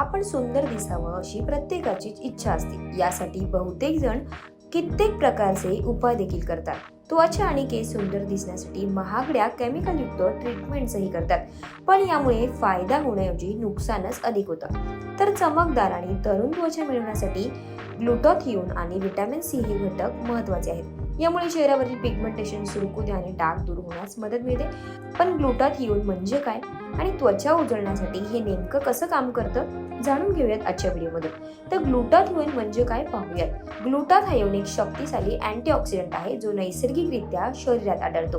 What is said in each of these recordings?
आपण सुंदर दिसावं अशी प्रत्येकाची इच्छा असते. यासाठी बहुतेक जण कित्येक प्रकारचे उपाय देखील करतात. त्वचा आणि केस सुंदर दिसण्यासाठी महागड्या केमिकलयुक्त ट्रीटमेंट्सही करतात. पण यामुळे फायदा होण्याऐवजी नुकसानच अधिक होतं. तर चमकदार आणि तरुण त्वचा मिळवण्यासाठी ग्लुटॉथिओन आणि व्हिटॅमिन सी हे घटक महत्त्वाचे आहेत. यामुळे चेहऱ्यावरील पिगमेंटेशन सुरकुत्या आणि डाग दूर होण्यास मदत मिळते. पण ग्लुटाथिओन म्हणजे काय? आणि त्वचा उजळण्यासाठी हे नेमकं कसं काम करतं? जाणून घेऊयात आजच्या व्हिडिओमध्ये तर ग्लुटाथिओन म्हणजे काय? पाहूयात. ग्लुटाथायोन एक शक्तिशाली अँटीऑक्सिडंट आहे जो नैसर्गिकरित्या शरीरात आढळतो.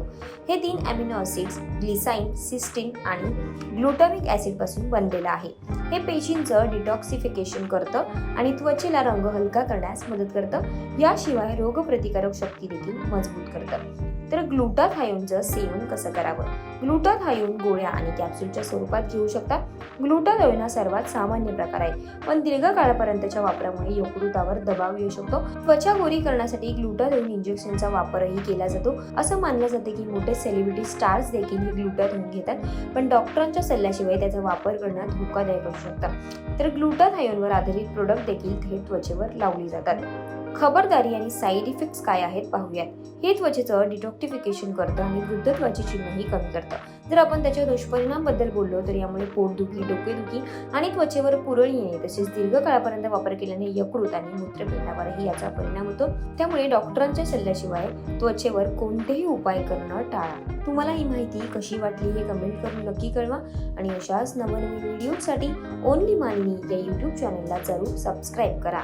हे तीन अमिनो ॲसिड्स ग्लिसाइन सिस्टीन आणि ग्लुटामिक ऍसिडपासून बनलेलं आहे. हे पेशींचं डिटॉक्सिफिकेशन करतं आणि त्वचेला रंग हलका करण्यास मदत करतं. याशिवाय रोगप्रतिकारक शक्ती देखील मजबूत करतं तर ग्लुटाथायोनचं सेवन कसं करावं? ग्लुटाथायोन गोळ्या आणि कॅप्सूलच्या स्वरूपात घेऊ शकतात ग्लुटाथायोन हा सर्वात सामान्य प्रकार आहे. पण दीर्घकाळापर्यंतच्या वापरामुळे यकृतावर दबाव येऊ शकतो. त्वचा गोरी करण्यासाठी ग्लुटाथायोन इंजेक्शनचा वापरही केला जातो. असं मानलं जाते की मोठे सेलिब्रिटी स्टार्स देखील हे ग्लुटाथायोन घेतात. पण डॉक्टरांच्या सल्ल्याशिवाय त्याचा वापर करणं धोकादायक असू शकतं. तर ग्लुटाथायोनवर आधारित प्रोडक्ट देखील थेट त्वचेवर लावली जातात. खबरदारी आणि साईड इफेक्ट्स काय आहेत पाहूयात. हे त्वचेचं डिटॉक्टिफिकेशन करतं आणि वृद्धत्वाची चिन्हही कमी करतं. जर आपण त्याच्या दुष्परिणामबद्दल बोललो तर यामुळे पोटदुखी डोकेदुखी आणि त्वचेवर पुरळ येणे तसेच दीर्घकाळापर्यंत वापर केल्याने यकृत आणि मूत्रपिंडावरही याचा परिणाम होतो. त्यामुळे डॉक्टरांच्या सल्ल्याशिवाय त्वचेवर कोणतेही उपाय करणं टाळा. तुम्हाला ही माहिती कशी वाटली हे कमेंट करून नक्की कळवा आणि अशाच नवनवीन व्हिडिओसाठी ओनली माननी या यूट्यूब चॅनलला जरूर सबस्क्राईब करा.